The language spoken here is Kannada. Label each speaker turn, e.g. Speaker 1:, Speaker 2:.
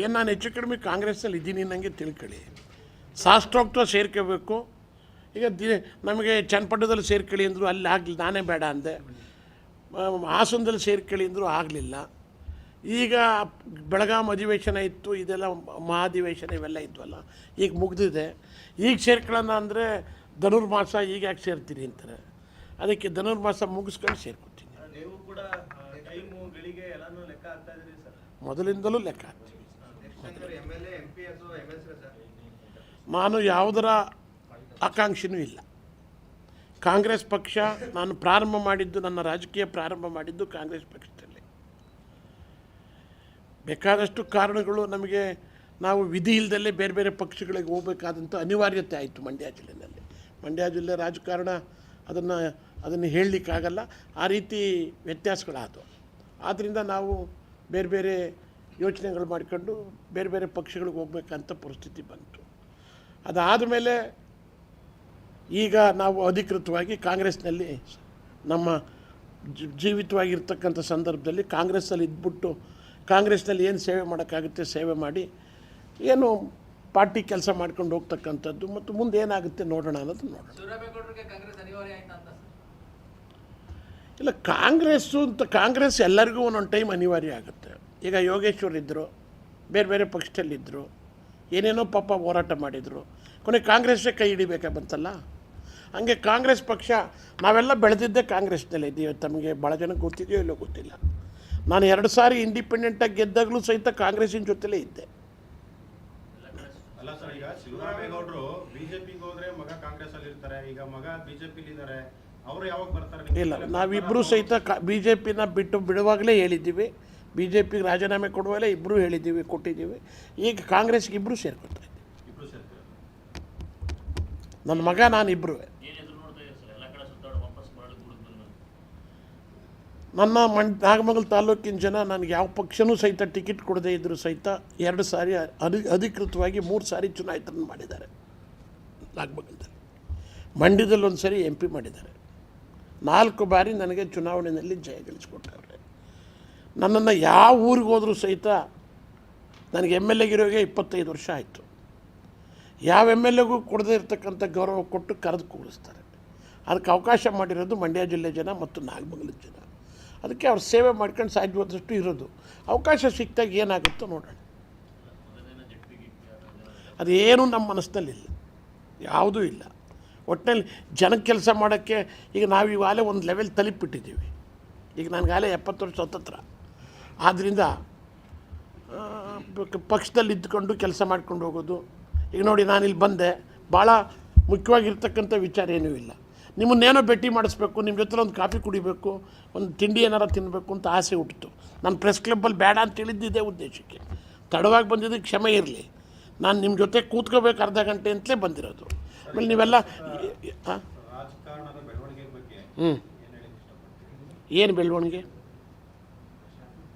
Speaker 1: ಏನು ನಾನು ಹೆಚ್ಚು ಕಡಿಮೆ ಕಾಂಗ್ರೆಸ್ಸಲ್ಲಿ ಇದ್ದೀನಿ ನನಗೆ ತಿಳ್ಕೊಳ್ಳಿ. ಶಾಸ್ತ್ರೋಕ್ತ ಸೇರ್ಕೋಬೇಕು. ಈಗ ದಿ ನಮಗೆ ಚನ್ನಪಟ್ಟಣದಲ್ಲಿ ಸೇರ್ಕೊಳ್ಳಿ ಅಂದರು ಅಲ್ಲಿ ಆಗಲಿ ನಾನೇ ಬೇಡ ಅಂದೆ. ಹಾಸನದಲ್ಲಿ ಸೇರ್ಕೊಳ್ಳಿ ಅಂದರು ಆಗಲಿಲ್ಲ. ಈಗ ಬೆಳಗಾಂ ಅಧಿವೇಶನ ಇತ್ತು ಇದೆಲ್ಲ ಮಹಾಧಿವೇಶನ ಇವೆಲ್ಲ ಇದ್ವಲ್ಲ ಈಗ ಮುಗ್ದಿದೆ. ಈಗ ಸೇರ್ಕೊಳ್ಳೋಣ ಅಂದರೆ ಧನುರ್ಮಾಸ ಈಗ ಯಾಕೆ ಸೇರ್ತೀನಿ ಅಂತಾರೆ. ಅದಕ್ಕೆ ಧನುರ್ಮಾಸ ಮುಗಿಸ್ಕೊಂಡು ಸೇರ್ಕೊತೀನಿ.
Speaker 2: ನೀವು ಕೂಡ ಟೈಮು ಗಳಿಗೆ ಎಲ್ಲಾನು ಲೆಕ್ಕ ಹಾಕ್ತಾ ಇದ್ರಿ ಸರ್.
Speaker 1: ಮೊದಲಿಂದಲೂ ಲೆಕ್ಕ ನಾನು ಯಾವುದರ ಆಕಾಂಕ್ಷೆನೂ ಇಲ್ಲ. ಕಾಂಗ್ರೆಸ್ ಪಕ್ಷ ನಾನು ಪ್ರಾರಂಭ ಮಾಡಿದ್ದು, ನನ್ನ ರಾಜಕೀಯ ಪ್ರಾರಂಭ ಮಾಡಿದ್ದು ಕಾಂಗ್ರೆಸ್ ಪಕ್ಷದಲ್ಲಿ. ಬೇಕಾದಷ್ಟು ಕಾರಣಗಳು ನಮಗೆ, ನಾವು ವಿಧಿ ಇಲ್ಲದಲ್ಲೇ ಬೇರೆ ಬೇರೆ ಪಕ್ಷಗಳಿಗೆ ಹೋಗಬೇಕಾದಂಥ ಅನಿವಾರ್ಯತೆ ಆಯಿತು ಮಂಡ್ಯ ಜಿಲ್ಲೆಯಲ್ಲಿ. ಮಂಡ್ಯ ಜಿಲ್ಲೆ ರಾಜಕಾರಣ ಅದನ್ನು ಅದನ್ನು ಹೇಳಲಿಕ್ಕಾಗಲ್ಲ. ಆ ರೀತಿ ವ್ಯತ್ಯಾಸಗಳಾದವು. ಆದ್ದರಿಂದ ನಾವು ಬೇರೆ ಬೇರೆ ಯೋಚನೆಗಳು ಮಾಡಿಕೊಂಡು ಬೇರೆ ಬೇರೆ ಪಕ್ಷಗಳಿಗೆ ಹೋಗ್ಬೇಕಂತ ಪರಿಸ್ಥಿತಿ ಬಂತು. ಅದಾದ ಮೇಲೆ ಈಗ ನಾವು ಅಧಿಕೃತವಾಗಿ ಕಾಂಗ್ರೆಸ್ನಲ್ಲಿ ನಮ್ಮ ಜೀವಿತವಾಗಿರ್ತಕ್ಕಂಥ ಸಂದರ್ಭದಲ್ಲಿ ಕಾಂಗ್ರೆಸ್ಸಲ್ಲಿ ಇದ್ಬಿಟ್ಟು ಕಾಂಗ್ರೆಸ್ನಲ್ಲಿ ಏನು ಸೇವೆ ಮಾಡೋಕ್ಕಾಗುತ್ತೆ ಸೇವೆ ಮಾಡಿ ಏನು ಪಾರ್ಟಿ ಕೆಲಸ ಮಾಡ್ಕೊಂಡು ಹೋಗ್ತಕ್ಕಂಥದ್ದು ಮತ್ತು ಮುಂದೆ ಏನಾಗುತ್ತೆ ನೋಡೋಣ ಅನ್ನೋದು ನೋಡೋಣ. ಇಲ್ಲ ಕಾಂಗ್ರೆಸ್ಸು ಅಂತ ಕಾಂಗ್ರೆಸ್ ಎಲ್ಲರಿಗೂ ಒಂದೊಂದು ಟೈಮ್ ಅನಿವಾರ್ಯ ಆಗುತ್ತೆ. ಈಗ ಯೋಗೇಶ್ವರಿದ್ದರು ಬೇರೆ ಬೇರೆ ಪಕ್ಷದಲ್ಲಿದ್ದರು ಏನೇನೋ ಪಾಪ ಹೋರಾಟ ಮಾಡಿದರು. ಕೊನೆ ಕಾಂಗ್ರೆಸ್ಸೇ ಕೈ ಹಿಡಿಬೇಕಾ ಬಂತಲ್ಲ? ಹಂಗೆ ಕಾಂಗ್ರೆಸ್ ಪಕ್ಷ ನಾವೆಲ್ಲ ಬೆಳೆದಿದ್ದೇ ಕಾಂಗ್ರೆಸ್ನಲ್ಲೇ ಇದೆಯೋ ತಮಗೆ ಭಾಳ ಜನಕ್ಕೆ ಗೊತ್ತಿದೆಯೋ ಇಲ್ಲೋ ಗೊತ್ತಿಲ್ಲ. ನಾನು ಎರಡು ಸಾರಿ ಇಂಡಿಪೆಂಡೆಂಟಾಗಿ ಗೆದ್ದಾಗಲೂ ಸಹಿತ ಕಾಂಗ್ರೆಸ್ಸಿನ ಜೊತೆಲೇ ಇದ್ದೆ.
Speaker 3: ಅಲ್ಲ ಸರ್ ಈಗ ಬಿಜೆಪಿಗೆ ಹೋದ್ರೆ ಮಗ ಕಾಂಗ್ರೆಸ್ ಅಲ್ಲಿ ಇರ್ತಾರೆ ಈಗ ಮಗ ಬಿಜೆಪಿಲಿ ಇದ್ದಾರೆ ಅವರು ಯಾವಾಗ ಬರ್ತಾರೆ?
Speaker 1: ಇಲ್ಲ. ನಾವಿಬ್ಬರೂ ಸಹಿತ ಕಾ ಬಿ ಜೆ ಪಿನ ಬಿಟ್ಟು ಬಿಡುವಾಗಲೇ ಹೇಳಿದ್ದೀವಿ. ಬಿ ಜೆ ಪಿಗೆ ರಾಜೀನಾಮೆ ಕೊಡುವಲ್ಲೇ ಇಬ್ಬರೂ ಹೇಳಿದ್ದೀವಿ ಕೊಟ್ಟಿದ್ದೀವಿ. ಈಗ ಕಾಂಗ್ರೆಸ್ಗೆ ಇಬ್ಬರೂ ಸೇರ್ಕೊತಾ ಇದ್ದೀವಿ. ನನ್ನ ಮಗ ನಾನು ಇಬ್ಬರು ನನ್ನ ಮಣ್ ನಾಗಮಂಗಲ ತಾಲೂಕಿನ ಜನ ನನಗೆ ಯಾವ ಪಕ್ಷನೂ ಸಹಿತ ಟಿಕೆಟ್ ಕೊಡದೇ ಇದ್ದರೂ ಸಹಿತ ಎರಡು ಸಾರಿ ಅಧಿ ಅಧಿಕೃತವಾಗಿ ಮೂರು ಸಾರಿ ಚುನಾಯಿತರನ್ನು ಮಾಡಿದ್ದಾರೆ. ನಾಗಮಂಗಲದಲ್ಲಿ. ಮಂಡ್ಯದಲ್ಲಿ ಒಂದು ಸರಿ ಎಂ ಪಿ ಮಾಡಿದ್ದಾರೆ. ನಾಲ್ಕು ಬಾರಿ ನನಗೆ ಚುನಾವಣೆಯಲ್ಲಿ ಜಯ ಗಳಿಸ್ಕೊಟ್ಟವ್ರೆ. ನನ್ನನ್ನು ಯಾವ ಊರಿಗೆ ಹೋದರೂ ಸಹಿತ ನನಗೆ ಎಂ ಎಲ್ ಎಗಿರೋಗೆ ಇಪ್ಪತ್ತೈದು ವರ್ಷ ಆಯಿತು. ಯಾವ ಎಂ ಎಲ್ ಎಗೂ ಕೊಡದೇ ಇರತಕ್ಕಂಥ ಗೌರವ ಕೊಟ್ಟು ಕರೆದು ಕೂರಿಸ್ತಾರೆ ಅದಕ್ಕೆ ಅವಕಾಶ ಮಾಡಿರೋದು ಮಂಡ್ಯ ಜಿಲ್ಲೆ ಜನ ಮತ್ತು ನಾಗಮಂಗಲದ ಜನ. ಅದಕ್ಕೆ ಅವ್ರು ಸೇವೆ ಮಾಡ್ಕೊಂಡು ಸಾಧ್ಯವಾದಷ್ಟು ಇರೋದು. ಅವಕಾಶ ಸಿಕ್ತಾಗ ಏನಾಗುತ್ತೋ ನೋಡೋಣ. ಅದೇನು ನಮ್ಮ ಮನಸ್ಸಿನಲ್ಲಿಲ್ಲ. ಯಾವುದೂ ಇಲ್ಲ. ಒಟ್ಟಿನಲ್ಲಿ ಜನಕ್ಕೆ ಕೆಲಸ ಮಾಡೋಕ್ಕೆ ಈಗ ನಾವು ಇವಾಗಲೇ ಒಂದು ಲೆವೆಲ್ ತಲುಪಿಟ್ಟಿದ್ದೀವಿ ಈಗ ನನಗಾಗಲೇ ಎಪ್ಪತ್ತು ವರ್ಷ ಹತ್ತತ್ರ ಆದ್ದರಿಂದ ಪಕ್ಷದಲ್ಲಿ ಇದ್ದುಕೊಂಡು ಕೆಲಸ ಮಾಡ್ಕೊಂಡು ಹೋಗೋದು. ಈಗ ನೋಡಿ ನಾನು ಇಲ್ಲಿ ಬಂದೆ. ಭಾಳ ಮುಖ್ಯವಾಗಿರ್ತಕ್ಕಂಥ ವಿಚಾರ ಏನೂ ಇಲ್ಲ. ನಿಮ್ಮನ್ನೇನೋ ಭೇಟಿ ಮಾಡಿಸ್ಬೇಕು ನಿಮ್ಮ ಜೊತೆ ಒಂದು ಕಾಫಿ ಕುಡಿಬೇಕು ಒಂದು ತಿಂಡಿ ಏನಾರ ತಿನ್ನಬೇಕು ಅಂತ ಆಸೆ ಹುಟ್ಟಿತು. ನಾನು ಪ್ರೆಸ್ ಕ್ಲಬ್ಬಲ್ಲಿ ಬೇಡ ಅಂತ ಹೇಳಿದ್ದಿದ್ದೇ ಉದ್ದೇಶಕ್ಕೆ. ತಡವಾಗಿ ಬಂದಿದ್ದಕ್ಕೆ ಕ್ಷಮೆ ಇರಲಿ. ನಾನು ನಿಮ್ಮ ಜೊತೆ ಕೂತ್ಕೋಬೇಕು ಅರ್ಧ ಗಂಟೆ ಅಂತಲೇ ಬಂದಿರೋದು. ಆಮೇಲೆ ನೀವೆಲ್ಲ
Speaker 3: ಹಾಂ
Speaker 1: ಹ್ಞೂ ಏನು ಬೆಳವಣಿಗೆ?